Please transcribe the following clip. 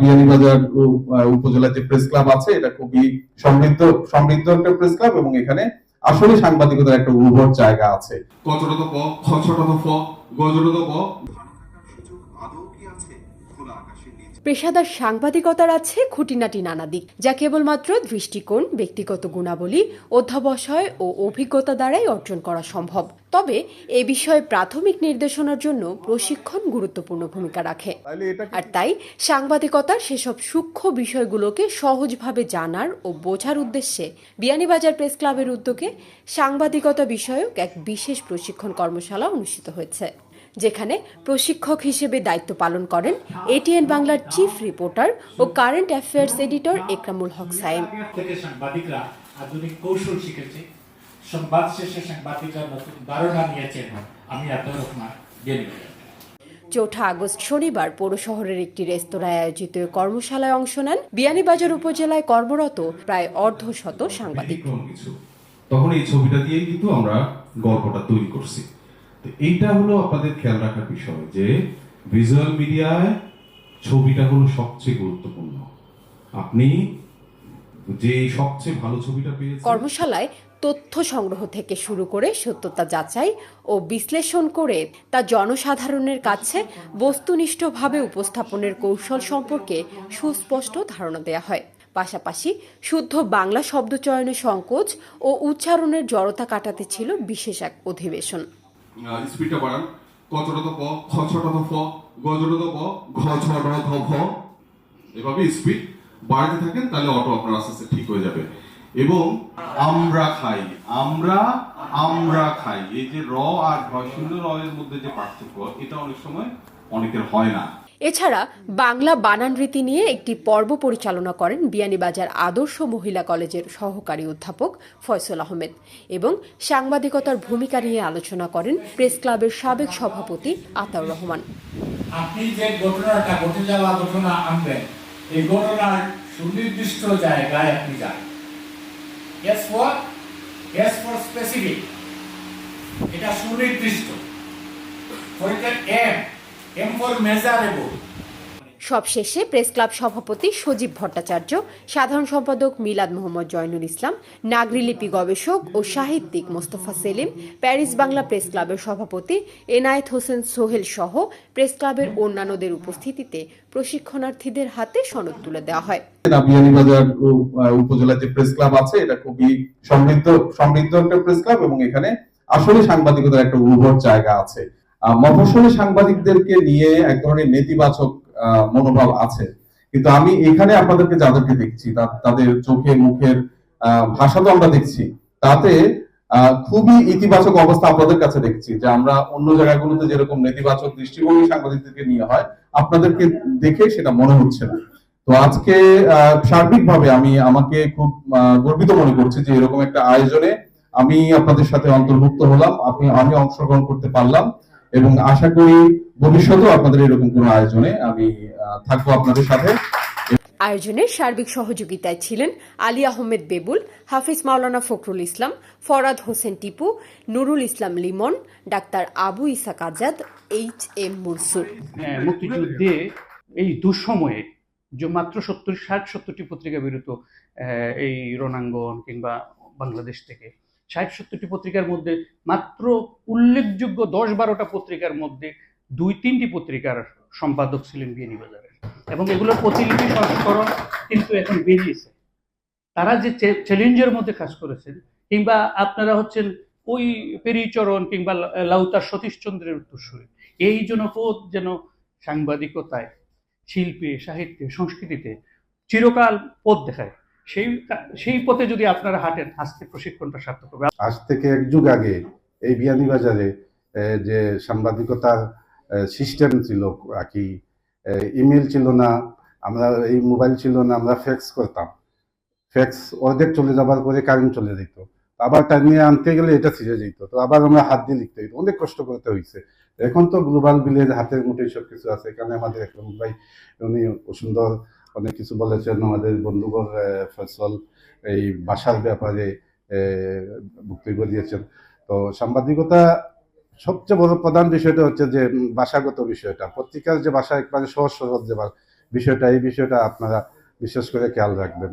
বিয়ানীবাজার যে press club আছে, এটা খুবই সমৃদ্ধ সমৃদ্ধ একটা প্রেস ক্লাব এবং এখানে আসলে সাংবাদিকতার একটা উর্বর জায়গা আছে। কচরত প। পেশাদার সাংবাদিকতার আছে খুঁটিনাটি নানা দিক যা কেবলমাত্র দৃষ্টিকোণ ব্যক্তিগত গুণাবলী অধ্যাবসায় ও অভিজ্ঞতা দ্বারাই অর্জন করা সম্ভব। তবে এ বিষয়ে প্রাথমিক নির্দেশনার জন্য প্রশিক্ষণ গুরুত্বপূর্ণ ভূমিকা রাখে। আর তাই সাংবাদিকতার সেসব সূক্ষ্ম বিষয়গুলোকে সহজভাবে জানার ও বোঝার উদ্দেশ্যে বিয়ানীবাজার প্রেস ক্লাবের উদ্যোগে সাংবাদিকতা বিষয়ক এক বিশেষ প্রশিক্ষণ কর্মশালা অনুষ্ঠিত হয়েছে। যেখানে প্রশিক্ষক হিসেবে দায়িত্ব পালন করেন এটিএন বাংলার চিফ রিপোর্টার ও current affairs editor Ekramul Haque Saim সাংবাদিকরা আধুনিক কৌশল শিখেছে। সংবাদ শেষে সাংবাদিকরা নতুন ধারণা নিয়েছেন। আমি রহমান চৌঠা আগস্ট শনিবার পৌর শহরের একটি রেস্তোরাঁয় আয়োজিত কর্মশালায় অংশ নেন বিয়ানীবাজার উপজেলায় কর্মরত প্রায় অর্ধশত সাংবাদিক। তখন এই ছবিটা দিয়েই কিন্তু আমরা গল্পটা তৈরি করছি। তো এইটা হলো আপনাদের খেয়াল রাখার বিষয় যে ভিজুয়াল মিডিয়ায় ছবিটা হলো সবচেয়ে গুরুত্বপূর্ণ। আপনি যে সবচেয়ে ভালো ছবিটা পেয়েছেন কর্মশালায় তথ্য সংগ্রহ থেকে শুরু করে সত্যতা যাচাই ও বিশ্লেষণ করে তা জনসাধারণের কাছে বস্তুনিষ্ঠভাবে উপস্থাপনের কৌশল সম্পর্কে সুস্পষ্ট ধারণা দেওয়া হয়। পাশাপাশি শুদ্ধ বাংলা শব্দচয়নের সংকোচ ও উচ্চারণের জড়তা কাটাতে ছিল বিশেষ এক অধিবেশন। স্পিডটা বাড়ান। কচরত প তো ফ গজরত প ধ ভ এভাবে স্পিড বাড়াতে থাকেন, তাহলে অটো আপনার আস্তে আস্তে ঠিক হয়ে যাবে। এবং আমরা খাই, আমরা আমরা খাই। এই যে র আর ঘ শূন্য র এর মধ্যে যে পার্থক্য, এটা অনেক সময় অনেকের হয় না। এছাড়া বাংলা বানান রীতি নিয়ে একটি পর্ব পরিচালনা করেন বিয়ানীবাজার আদর্শ মহিলা কলেজের সহকারী অধ্যাপক ফয়সল আহমেদ এবং সাংবাদিকতার ভূমিকা নিয়ে আলোচনা করেন প্রেস ক্লাবের সাবেক সভাপতি আতাউর রহমান। আপনি যে ঘটনাটা ঘটে যাওয়া ঘটনা আনবেন, এই ঘটনার সুনির্দিষ্ট জায়গায় আপনি যান। S for S for specific এটা সুনির্দিষ্ট। এম এম ফর মেজারেবল সবশেষে প্রেস ক্লাব সভাপতি সজীব ভট্টাচার্য সাধারণ সম্পাদক মিলাদ মোহাম্মদ জয়নুল ইসলাম নাগরিলিপি গবেষক ও সাহিত্যিক মোস্তফা সেলিম প্যারিস বাংলা প্রেস ক্লাবের সভাপতি এনায়েত হোসেন সোহেল সহ প্রেস ক্লাবের অন্যান্যদের উপস্থিতিতে প্রশিক্ষণার্থীদের হাতে সনদ তুলে দেওয়া হয়। না বিয়ানীবাজার উ- যে প্রেস ক্লাব আছে এটা খুবই সমৃদ্ধ সমৃদ্ধ একটা প্রেস ক্লাব এবং এখানে আসলে সাংবাদিকতার একটা উর্বর জায়গা আছে। আহ, মফস্বলী সাংবাদিকদেরকে নিয়ে এক ধরনের নেতিবাচক মনোভাব আছে। কিন্তু আমি এখানে আপনাদেরকে যাদেরকে দেখছি তাদের চোখে মুখের ভাষা তো আমরা দেখছি। তাতে খুবই ইতিবাচক অবস্থা আপনাদের কাছে দেখছি যে আমরা অন্য জায়গাগুলোতে যেরকম নেতিবাচক দৃষ্টিভঙ্গি সাংবাদিকদেরকে নিয়ে হয় আপনাদেরকে দেখে সেটা মনে হচ্ছে না। তো আজকে সার্বিকভাবে আমি আমাকে খুব গর্বিত মনে করছি যে এরকম একটা আয়োজনে আমি আপনাদের সাথে অন্তর্ভুক্ত হলাম। আপনি আমি অংশগ্রহণ করতে পারলাম। এবং আশা করি ভবিষ্যতেও আপনাদের এরকম কোনো আয়োজনে আমি থাকব আপনাদের সাথে। আয়োজনের সার্বিক সহযোগিতায় ছিলেন Ali Ahmed Bebul Hafiz Maulana Fakhrul Islam Forhad Hossain Tipu Nurul Islam Limon doctor Abu Ishaq Azad H M Mursur মুক্তিযুদ্ধে এই দুঃসময়ে যে মাত্র সত্তর ষাট সত্তরটি পত্রিকা বেরোতো আহ, এই রণাঙ্গন কিংবা বাংলাদেশ থেকে ষাট সত্তরটি পত্রিকার মধ্যে, মাত্র উল্লেখযোগ্য দশ বারোটা পত্রিকার মধ্যে দুই তিনটি পত্রিকার সম্পাদক ছিলেন বিয়ানীবাজারের এবং এগুলোর প্রতিলিপি, সংস্করণ কিন্তু এখন বেরিয়েছে। তারা যে চ্যালেঞ্জের মধ্যে কাজ করেছেন, কিংবা আপনারা হচ্ছেন ওই পেরিচরণ কিংবা লা- লাউতার সতীশচন্দ্রের উত্তরসূরি, এই জনপদ যেন সাংবাদিকতায়, শিল্পে, সাহিত্যে, সংস্কৃতিতে চিরকাল পথ দেখায়। সেই সেই পথে যদি আপনারা হাঁটেন, আজকে প্রশিক্ষণটা সার্থক হবে। আজ থেকে এক যুগ আগে এই বিয়ানীবাজারে যে সাংবাদিকতার সিস্টেম ছিল, আর কি ইমেল ছিল না, আমরা এই মোবাইল ছিল না, আমরা ফ্যাক্স করতাম। ফ্যাক্স অর্ধেক চলে যাবার পরে কারেন্ট চলে যেত। আবার টাইমিয়ে আনতে গেলে এটা ছিঁড়ে যেত। তো আবার আমরা হাত দিয়ে লিখতে হইতো। অনেক কষ্ট করতে হয়েছে এখন তো গ্লোবাল বিলের হাতের মুঠোই সব কিছু আছে। এখানে আমাদের একদম ভাই, উনি সুন্দর অনেক কিছু বলেছেন আমাদের বন্ধুবর ফসল এই বাসার ব্যাপারে বক্তব্য দিয়েছেন। তো সাংবাদিকতা সবচেয়ে বড় প্রধান বিষয়টা হচ্ছে যে ভাষাগত বিষয়টা। পত্রিকার যে ভাষা একবারে সহজ সহজ যে বিষয়টা, এই বিষয়টা আপনারা বিশেষ করে খেয়াল রাখবেন।